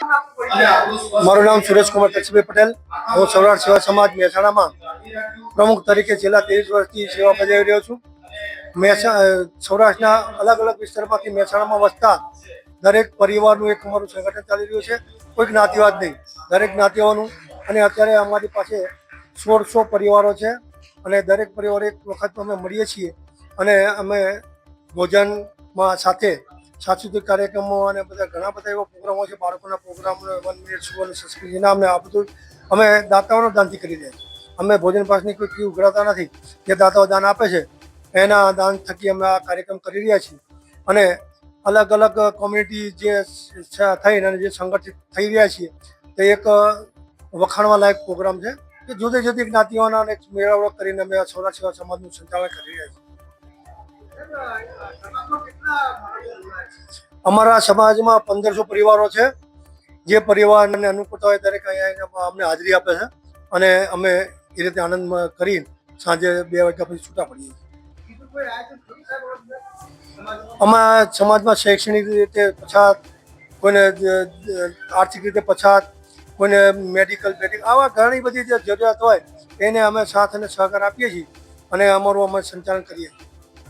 મારું નામ સુરેશકુમાર કચ્છભાઈ પટેલ. હું સૌરાષ્ટ્ર સેવા સમાજ મહેસાણામાં પ્રમુખ તરીકે છેલ્લા ત્રેવીસ વર્ષથી સેવા બજાવી રહ્યો છું. મહેસાણા સૌરાષ્ટ્રના અલગ અલગ વિસ્તારમાંથી મહેસાણામાં વસતા દરેક પરિવારનું એક અમારું સંગઠન ચાલી રહ્યું છે. કોઈ જ્ઞાતિવાદ નહીં. દરેક જ્ઞાતિઓનું અને અત્યારે અમારી પાસે સોળસો પરિવારો છે અને દરેક પરિવાર એક વખત અમે મળીએ છીએ અને અમે ભોજનમાં સાથે સાંસ્કૃતિક કાર્યક્રમો અને બધા ઘણા બધા એવા પ્રોગ્રામો છે, બાળકોના પ્રોગ્રામ વન મિનિટ સુવર્ણ સંસ્કૃતિના અમને આ બધું અમે દાતાઓનો દાનથી કરી છીએ. અમે ભોજન પાસની કોઈ ફી ઉઘરાતા નથી. જે દાતાઓ દાન આપે છે, એના દાન થકી અમે આ કાર્યક્રમ કરી રહ્યા છીએ. અને અલગ અલગ કોમ્યુનિટી જે થઈ અને જે સંગઠિત થઈ રહ્યા છીએ, તે એક વખાણવા લાયક પ્રોગ્રામ છે કે જુદી જુદી જ્ઞાતિઓના અને મેળાવડો કરીને અમે સૌરાષ્ટ્ર સેવા સમાજનું સંચાલન કરી રહ્યા છીએ. અમારા સમાજમાં પંદરસો પરિવારો છે. જે પરિવારને અનુકૂળતા હોય દરેક અહીંયા અમને હાજરી આપે છે. અને અમે એ રીતે આનંદ કરી સાંજે બે વાગ્યા પછી છૂટા પડીએ છીએ. અમારા સમાજમાં શૈક્ષણિક રીતે પછાત, કોઈને આર્થિક રીતે પછાત, કોઈને મેડિકલ બેડિકલ આવા ઘણી બધી જે જરૂરિયાત હોય, એને અમે સાથ અને સહકાર આપીએ છીએ અને અમારું અમે સંચાલન કરીએ છીએ.